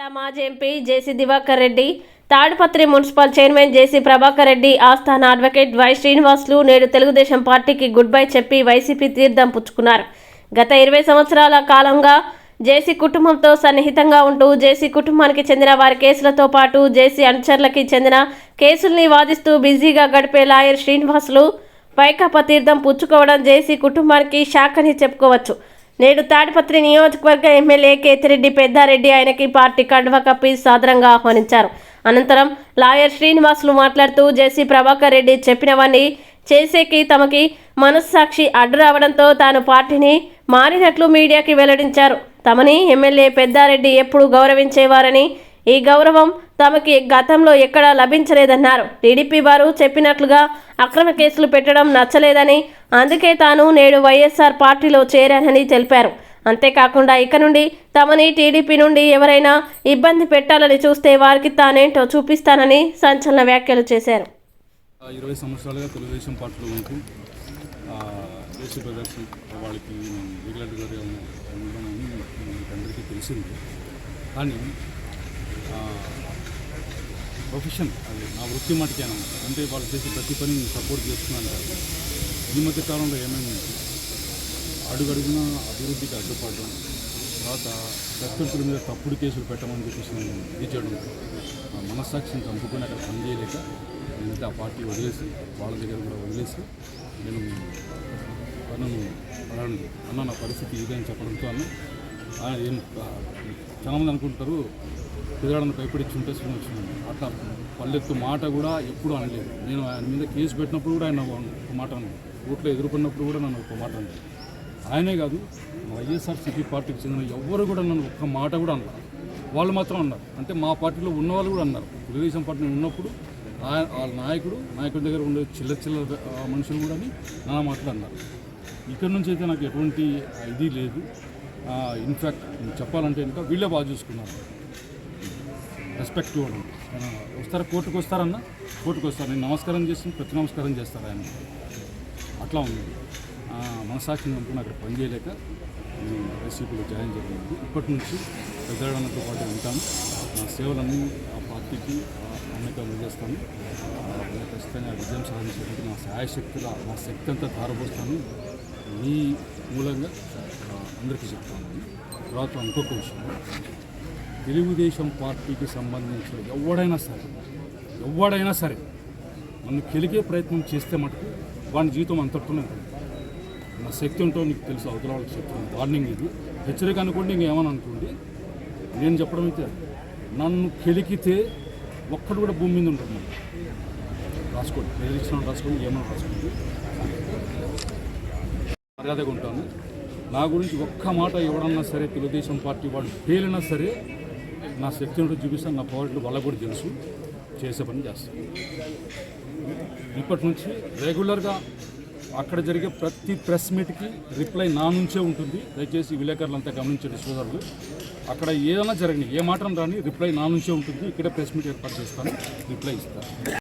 జిల్లా మాజీ MP JC Diwakar Reddy Tadipatri municipal chairman JC Prabhakar Reddy ఆస్థాన advocate why Srinivasulu నేడు తెలుగుదేశం పార్టీకి గుడ్ బై చెప్పి వైసీపీ తీర్థం పుచ్చుకున్నారు. గత ఇరవై సంవత్సరాల కాలంగా జేసీ కుటుంబంతో సన్నిహితంగా ఉంటూ జేసీ కుటుంబానికి చెందిన వారి కేసులతో పాటు జేసీ అనుచరులకి చెందిన కేసుల్ని వాదిస్తూ బిజీగా గడిపే లాయర్ శ్రీనివాసులు వైకాపా తీర్థం పుచ్చుకోవడం జేసీ కుటుంబానికి షాక్ అని చెప్పుకోవచ్చు. నేడు తాడిపత్రి నియోజకవర్గ ఎమ్మెల్యే కేతిరెడ్డి పెద్దారెడ్డి ఆయనకి పార్టీ కండువా కప్పి సాదరంగా ఆహ్వానించారు. అనంతరం లాయర్ శ్రీనివాసులు మాట్లాడుతూ జేసీ ప్రభాకర్ రెడ్డి చెప్పినవన్నీ చేసేకి తమకి మనస్సాక్షి అడ్డు రావడంతో తాను పార్టీని మారినట్లు మీడియాకి వెల్లడించారు. తమని ఎమ్మెల్యే పెద్దారెడ్డి ఎప్పుడు గౌరవించేవారని ఈ గౌరవం తమకి గతంలో ఎక్కడా లభించలేదన్నారు. టీడీపీ వారు చెప్పినట్లుగా అక్రమ కేసులు పెట్టడం నచ్చలేదని అందుకే తాను నేడు వైఎస్ఆర్ పార్టీలో చేరానని తెలిపారు. అంతేకాకుండా ఇక నుండి తమని టీడీపీ నుండి ఎవరైనా ఇబ్బంది పెట్టాలని చూస్తే వారికి తానేంటో చూపిస్తానని సంచలన వ్యాఖ్యలు చేశారు. ఇరవై సంవత్సరాలుగా తెలుగుదేశం పార్టీలో ఉంటూ దేశ ప్రదర్శన వాళ్ళకి నేను రెగ్యులర్గా ఉండడం అందరికీ తెలిసింది. కానీ ప్రొఫెషన్ అది నా వృత్తి మటుకేనా అంటే వాళ్ళు చేసే ప్రతి పని నేను సపోర్ట్ చేస్తున్నాను కాదు. ఈ మధ్య కాలంలో ఏమైంది? అడుగడుగున అభివృద్ధికి అడ్డుపడడం తర్వాత ప్రత్యర్థుల మీద తప్పుడు కేసులు పెట్టమని చెప్పేసి నేను ఇది చేయడం ఆ మనస్సాక్షిని చంపుకొని అక్కడ పనిచేయలేక నేనైతే ఆ పార్టీ వదిలేసి వాళ్ళ దగ్గర కూడా వదిలేసి నేను తనను అన్న నా పరిస్థితి ఇదని చెప్పడంతో అన్న ఏం చాలామంది అనుకుంటారు కుదరడానికి భయపడిచ్చి ఉంటే వచ్చింది అట్లా పల్లెత్తు మాట కూడా ఎప్పుడు అనలేదు. నేను ఆయన మీద కేసు పెట్టినప్పుడు కూడా ఆయన ఒక మాట అన్నాడు. ఓట్లో ఎదుర్కొన్నప్పుడు కూడా నన్ను ఒక మాట అన్నాడు. ఆయనే కాదు వైఎస్ఆర్సీపీ పార్టీకి చెందిన ఎవ్వరు కూడా నన్ను ఒక్క మాట కూడా అన్నారు వాళ్ళు మాత్రం అన్నారు. అంటే మా పార్టీలో ఉన్న వాళ్ళు కూడా అన్నారు. తెలుగుదేశం పార్టీ ఉన్నప్పుడు ఆయన వాళ్ళ నాయకుడు నాయకుడి దగ్గర ఉండే చిల్లర చిల్లర మనుషులు కూడా నా మాటలు అన్నారు. ఇక్కడ నుంచి అయితే నాకు ఎటువంటి ఇది లేదు. ఇన్ఫ్యాక్ట్ చెప్పాలంటే ఇంకా వీళ్ళే బాగా చూసుకున్నారు. రెస్పెక్ట్ ఇవ్వడం వస్తారా? కోర్టుకు వస్తారన్న? కోర్టుకు వస్తారు. నేను నమస్కారం చేసి ప్రతి నమస్కారం చేస్తారు ఆయన. అట్లా ఉంది. మనసాక్షిని అనుకుని అక్కడ పనిచేయలేక నేను వైసీపీలో జాయిన్ చేయలేదు ఇప్పటి నుంచి పెద్దవాళ్ళతో పాటు ఉంటాను. నా సేవలన్నీ ఆ పార్టీకి అన్నకాలు అందజేస్తాను ఖచ్చితంగా విజయం సాధించడానికి నా సహాయశక్తిగా నా శక్తి అంతా ధారపోస్తాను. మీ మూలంగా అందరికీ చెప్తాను తర్వాత ఇంకొక విషయం. తెలుగుదేశం పార్టీకి సంబంధించిన ఎవడైనా సరే ఎవడైనా సరే నన్ను కెలికే ప్రయత్నం చేస్తే మటుకు వాడి జీవితం అంతట్టునే ఉంటుంది. నా శక్తి ఉంటో నీకు తెలుసు అవతల వాళ్ళకి చెప్తాను వార్నింగ్ ఇది. హెచ్చరిక అనుకోండి ఇంకేమని అనుకోండి నేను చెప్పడం అయితే నన్ను కెలికితే ఒక్కడు కూడా భూమి మీద ఉంటుంది మనకి. రాసుకోండి. ఏది రాసుకోండి ఏమన్నా రాసుకోండి. మర్యాదగా ఉంటాను. నా గురించి ఒక్క మాట ఎవడన్నా సరే తెలుగుదేశం పార్టీ వాళ్ళు పేలినా సరే నా శక్తి ఉంటూ చూపిస్తాను నా పవర్లు వాళ్ళకు కూడా తెలుసు. చేసే పని చేస్తాను. ఇప్పటి నుంచి రెగ్యులర్గా అక్కడ జరిగే ప్రతి ప్రెస్ మీట్కి రిప్లై నా నుంచే ఉంటుంది. దయచేసి విలేకరులంతా గమనించండి సోదరులు. అక్కడ ఏదైనా జరగని ఏ మాటం రాని రిప్లై నా నుంచే ఉంటుంది. ఇక్కడే ప్రెస్ మీట్ ఏర్పాటు చేస్తాను. రిప్లై ఇస్తాను.